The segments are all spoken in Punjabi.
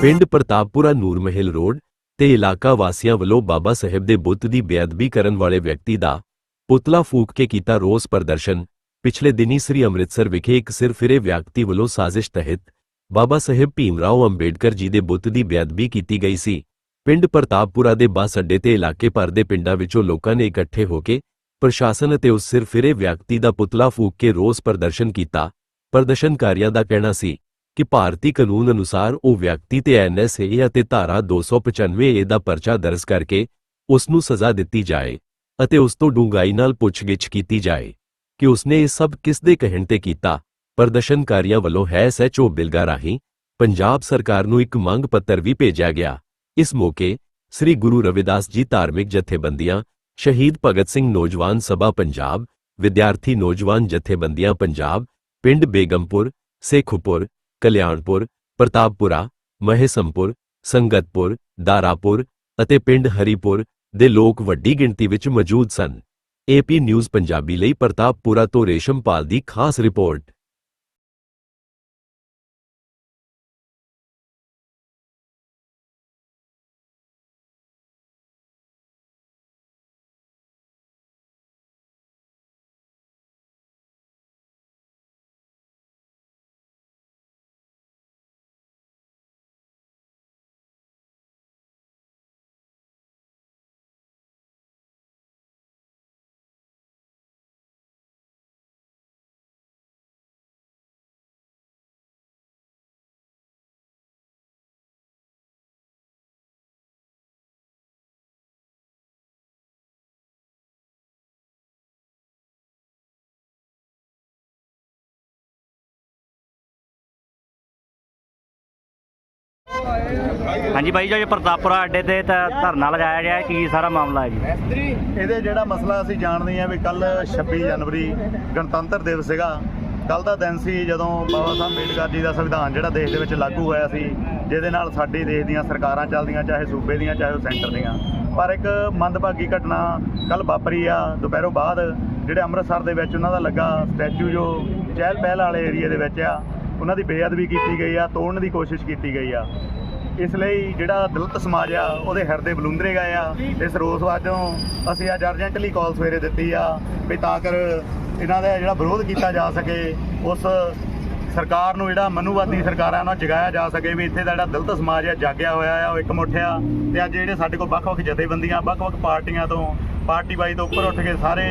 ਪਿੰਡ ਪ੍ਰਤਾਪਪੁਰਾ ਨੂਰਮਹਿਲ ਰੋਡ ਤੇ ਇਲਾਕਾ ਵਾਸੀਆਂ ਵੱਲੋਂ ਬਾਬਾ ਸਾਹਿਬ ਦੇ ਬੁੱਤ ਦੀ ਬੇਅਦਬੀ ਕਰਨ ਵਾਲੇ ਵਿਅਕਤੀ ਦਾ ਪੁਤਲਾ ਫੂਕ ਕੇ ਕੀਤਾ ਰੋਸ ਪ੍ਰਦਰਸ਼ਨ। ਪਿਛਲੇ ਦਿਨੀ ਸ੍ਰੀ ਅੰਮ੍ਰਿਤਸਰ ਵਿਖੇ ਇੱਕ ਸਿਰਫਿਰੇ ਵਿਅਕਤੀ ਵੱਲੋਂ ਸਾਜ਼ਿਸ਼ ਤਹਿਤ ਬਾਬਾ ਸਾਹਿਬ ਭੀਮਰਾਓ ਅੰਬੇਡਕਰ ਜੀ ਦੇ ਬੁੱਤ ਦੀ ਬੇਅਦਬੀ ਕੀਤੀ ਗਈ ਸੀ। ਪਿੰਡ ਪ੍ਰਤਾਪਪੁਰਾ ਦੇ ਬੱਸ ਅੱਡੇ ਤੇ ਇਲਾਕੇ ਭਰ ਦੇ ਪਿੰਡਾਂ ਵਿੱਚੋਂ ਲੋਕਾਂ ਨੇ ਇਕੱਠੇ ਹੋ ਕੇ ਪ੍ਰਸ਼ਾਸਨ ਅਤੇ ਉਸ ਸਿਰਫਿਰੇ ਵਿਅਕਤੀ ਦਾ ਪੁਤਲਾ ਫੂਕ ਕੇ ਰੋਸ ਪ੍ਰਦਰਸ਼ਨ ਕੀਤਾ। ਪ੍ਰਦਰਸ਼ਨਕਾਰੀਆਂ ਦਾ ਕਹਿਣਾ ਸੀ ਕਿ ਭਾਰਤੀ ਕਾਨੂੰਨ ਅਨੁਸਾਰ ਉਹ ਵਿਅਕਤੀ ਤੇ ਐਨਐਸਏ ਅਤੇ ਧਾਰਾ 295 ਏ ਦਾ ਪਰਚਾ ਦਰਜ ਕਰਕੇ ਉਸ ਨੂੰ ਸਜ਼ਾ ਦਿੱਤੀ ਜਾਏ ਅਤੇ ਉਸ ਤੋਂ ਡੂੰਘਾਈ ਨਾਲ ਪੁੱਛਗਿੱਛ ਕੀਤੀ ਜਾਏ ਕਿ ਉਸਨੇ ਇਹ ਸਭ ਕਿਸ ਦੇ ਕਹਿਣ ਤੇ ਕੀਤਾ। ਪ੍ਰਦਰਸ਼ਨਕਾਰੀਆਂ ਵੱਲੋਂ ਹੈ ਐਸਐਚਓ ਬਿਲਗਾ ਰਾਹੀਂ ਪੰਜਾਬ ਸਰਕਾਰ ਨੂੰ ਇੱਕ ਮੰਗ ਪੱਤਰ ਵੀ ਭੇਜਿਆ ਗਿਆ। ਇਸ ਮੌਕੇ ਸ੍ਰੀ ਗੁਰੂ ਰਵਿਦਾਸ ਜੀ ਧਾਰਮਿਕ ਜਥੇਬੰਦੀਆਂ, ਸ਼ਹੀਦ ਭਗਤ ਸਿੰਘ ਨੌਜਵਾਨ ਸਭਾ ਪੰਜਾਬ, ਵਿਦਿਆਰਥੀ ਨੌਜਵਾਨ ਜਥੇਬੰਦੀਆਂ ਪੰਜਾਬ, ਪਿੰਡ ਬੇਗਮਪੁਰ, ਸੇਖੂਪੁਰ ਕਲਿਆਣਪੁਰ, ਪ੍ਰਤਾਪਪੁਰਾ ਮਹੇਸਮਪੁਰ ਸੰਗਤਪੁਰ, ਦਾਰਾਪੁਰ ਅਤੇ ਪਿੰਡ ਹਰੀਪੁਰ ਦੇ ਲੋਕ ਵੱਡੀ ਗਿਣਤੀ ਵਿੱਚ ਮੌਜੂਦ ਸਨ। ਏਪੀ ਨਿਊਜ਼ ਪੰਜਾਬੀ ਲਈ ਪ੍ਰਤਾਪਪੁਰਾ ਤੋਂ ਰੇਸ਼ਮਪਾਲ ਦੀ ਖਾਸ ਰਿਪੋਰਟ। ਹਾਂਜੀ ਬਾਈ ਜੋ ਪ੍ਰਤਾਪਪੁਰਾ ਅੱਡੇ ਤੇ ਤਾਂ ਧਰਨਾ ਲਗਾਇਆ ਗਿਆ ਹੈ। ਕੀ ਸਾਰਾ ਮਾਮਲਾ ਹੈ ਜੀ? ਇਹਦੇ ਜਿਹੜਾ ਮਸਲਾ ਅਸੀਂ ਜਾਣਦੇ ਹਾਂ ਵੀ ਕੱਲ 26 ਜਨਵਰੀ ਗਣਤੰਤਰ ਦਿਵਸ ਸੀਗਾ। ਕੱਲ ਦਾ ਦਿਨ ਸੀ ਜਦੋਂ ਬਾਬਾ ਸਾਹਿਬ ਅੰਬੇਡਕਰ ਜੀ ਦਾ ਸੰਵਿਧਾਨ ਜਿਹੜਾ ਦੇਸ਼ ਦੇ ਵਿੱਚ ਲਾਗੂ ਹੋਇਆ ਸੀ, ਜਿਹਦੇ ਨਾਲ ਸਾਡੇ ਦੇਸ਼ ਦੀਆਂ ਸਰਕਾਰਾਂ ਚੱਲਦੀਆਂ, ਚਾਹੇ ਸੂਬੇ ਦੀਆਂ, ਚਾਹੇ ਉਹ ਸੈਂਟਰ ਦੀਆਂ। ਪਰ ਇੱਕ ਮੰਦਭਾਗੀ ਘਟਨਾ ਕੱਲ ਵਾਪਰੀ ਆ, ਦੁਪਹਿਰੋਂ ਬਾਅਦ, ਜਿਹੜੇ ਅੰਮ੍ਰਿਤਸਰ ਦੇ ਵਿੱਚ ਉਹਨਾਂ ਦਾ ਲੱਗਾ ਸਟੈਚੂ ਜੋ ਚਹਿਲ ਪਹਿਲ ਵਾਲੇ ਏਰੀਆ ਦੇ ਵਿੱਚ ਆ ਉਹਨਾਂ ਦੀ ਬੇਅਦਬੀ ਕੀਤੀ ਗਈ ਆ, ਤੋੜਨ ਦੀ ਕੋਸ਼ਿਸ਼ ਕੀਤੀ ਗਈ ਆ। ਇਸ ਲਈ ਜਿਹੜਾ ਦਲਿਤ ਸਮਾਜ ਆ, ਉਹਦੇ ਹਿਰਦੇ ਬਲੁੰਦਰੇ ਗਏ ਆ। ਇਸ ਰੋਸ ਵਾਜੋਂ ਅਸੀਂ ਅੱਜ ਅਰਜੈਂਟਲੀ ਕਾਲ ਸਵੇਰੇ ਦਿੱਤੀ ਆ ਵੀ ਤਾਂ ਕਰ ਇਹਨਾਂ ਦਾ ਜਿਹੜਾ ਵਿਰੋਧ ਕੀਤਾ ਜਾ ਸਕੇ, ਉਸ ਸਰਕਾਰ ਨੂੰ ਜਿਹੜਾ ਮਨੂਵਾਦੀ ਸਰਕਾਰਾਂ ਨੂੰ ਜਗਾਇਆ ਜਾ ਸਕੇ ਵੀ ਇੱਥੇ ਦਾ ਜਿਹੜਾ ਦਲਿਤ ਸਮਾਜ ਆ, ਜਾਗਿਆ ਹੋਇਆ ਆ, ਉਹ ਇੱਕ ਮੁੱਠਿਆ ਤੇ ਅੱਜ ਜਿਹੜੇ ਸਾਡੇ ਕੋਲ ਵੱਖ-ਵੱਖ ਜਥੇਬੰਦੀਆਂ, ਵੱਖ-ਵੱਖ ਪਾਰਟੀਆਂ ਤੋਂ, ਪਾਰਟੀ ਬਾਈ ਤੋਂ ਉੱਪਰ ਉੱਠ ਕੇ ਸਾਰੇ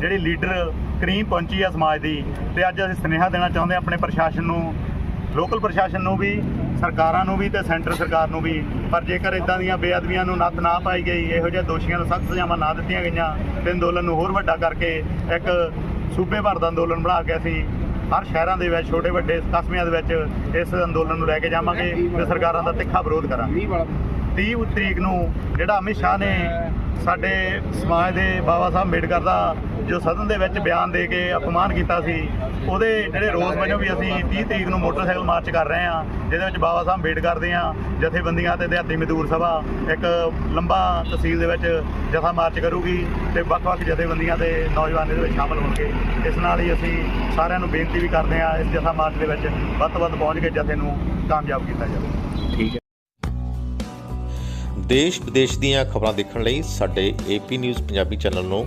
ਜਿਹੜੇ ਲੀਡਰ ਕਰੀਮ ਪਹੁੰਚੀ ਆ ਸਮਾਜ ਦੀ ਤੇ ਅੱਜ ਅਸੀਂ ਸੁਨੇਹਾ ਦੇਣਾ ਚਾਹੁੰਦੇ ਹਾਂ ਆਪਣੇ ਪ੍ਰਸ਼ਾਸਨ ਨੂੰ ਲੋਕਲ ਪ੍ਰਸ਼ਾਸਨ ਨੂੰ ਵੀ ਸਰਕਾਰਾਂ ਨੂੰ ਵੀ ਤੇ ਸੈਂਟਰ ਸਰਕਾਰ ਨੂੰ ਵੀ। ਪਰ ਜੇਕਰ ਇਦਾਂ ਦੀਆਂ ਬੇਅਦਬੀਆਂ ਨੂੰ ਨੱਥ ਨਾ ਪਾਈ ਗਈ ਇਹੋ ਜਿਹੇ ਦੋਸ਼ੀਆਂ ਨੂੰ ਸਖਤ ਸਜ਼ਾਵਾਂ ਨਾ ਦਿੱਤੀਆਂ ਗਈਆਂ ਤੇ ਅੰਦੋਲਨ ਨੂੰ ਹੋਰ ਵੱਡਾ ਕਰਕੇ ਇੱਕ ਸੂਬੇ ਭਰ ਦਾ ਅੰਦੋਲਨ ਬਣਾ ਕੇ ਅਸੀਂ ਹਰ ਸ਼ਹਿਰਾਂ ਦੇ ਵਿੱਚ ਛੋਟੇ ਵੱਡੇ ਕਸਬਿਆਂ ਦੇ ਵਿੱਚ ਇਸ ਅੰਦੋਲਨ ਨੂੰ ਲੈ ਕੇ ਜਾਵਾਂਗੇ ਤੇ ਸਰਕਾਰਾਂ ਦਾ ਤਿੱਖਾ ਵਿਰੋਧ ਕਰਾਂਗੇ। 30 ਤਰੀਕ ਨੂੰ ਜਿਹੜਾ ਅਮਿਤ ਸ਼ਾਹ ਨੇ ਸਾਡੇ ਸਮਾਜ ਦੇ ਬਾਬਾ ਸਾਹਿਬ ਅੰਬੇਡਕਰ ਦਾ ਜੋ ਸਦਨ ਦੇ ਵਿੱਚ ਬਿਆਨ ਦੇ ਕੇ ਅਪਮਾਨ ਕੀਤਾ ਸੀ, ਉਹਦੇ ਜਿਹੜੇ ਰੋਸ ਵਜੋਂ ਵੀ ਅਸੀਂ 30 ਤਰੀਕ ਨੂੰ ਮੋਟਰਸਾਈਕਲ ਮਾਰਚ ਕਰ ਰਹੇ ਹਾਂ, ਜਿਹਦੇ ਵਿੱਚ ਬਾਬਾ ਸਾਹਿਬ ਅੰਬੇਡਕਰ ਦੀਆਂ ਜਥੇਬੰਦੀਆਂ ਤੇ ਦਿਹਾਤੀ ਮਜ਼ਦੂਰ ਸਭਾ, ਇੱਕ ਲੰਬਾ ਤਹਿਸੀਲ ਦੇ ਵਿੱਚ ਜਥਾ ਮਾਰਚ ਕਰੂਗੀ ਤੇ ਵੱਖ-ਵੱਖ ਜਥੇਬੰਦੀਆਂ ਦੇ ਨੌਜਵਾਨ ਇਹਦੇ ਵਿੱਚ ਸ਼ਾਮਲ ਹੋਣਗੇ। ਇਸ ਨਾਲ ਹੀ ਅਸੀਂ ਸਾਰਿਆਂ ਨੂੰ ਬੇਨਤੀ ਵੀ ਕਰਦੇ ਹਾਂ ਇਸ ਜਥਾ ਮਾਰਚ ਦੇ ਵਿੱਚ ਵੱਧ ਤੋਂ ਵੱਧ ਪਹੁੰਚ ਕੇ ਜਥੇ ਨੂੰ ਕਾਮਯਾਬ ਕੀਤਾ ਜਾਵੇ। ਠੀਕ ਹੈ। ਦੇਸ਼ ਵਿਦੇਸ਼ ਦੀਆਂ ਖਬਰਾਂ ਦੇਖਣ ਲਈ ਸਾਡੇ ਏਪੀ ਨਿਊਜ਼ ਪੰਜਾਬੀ ਚੈਨਲ ਨੂੰ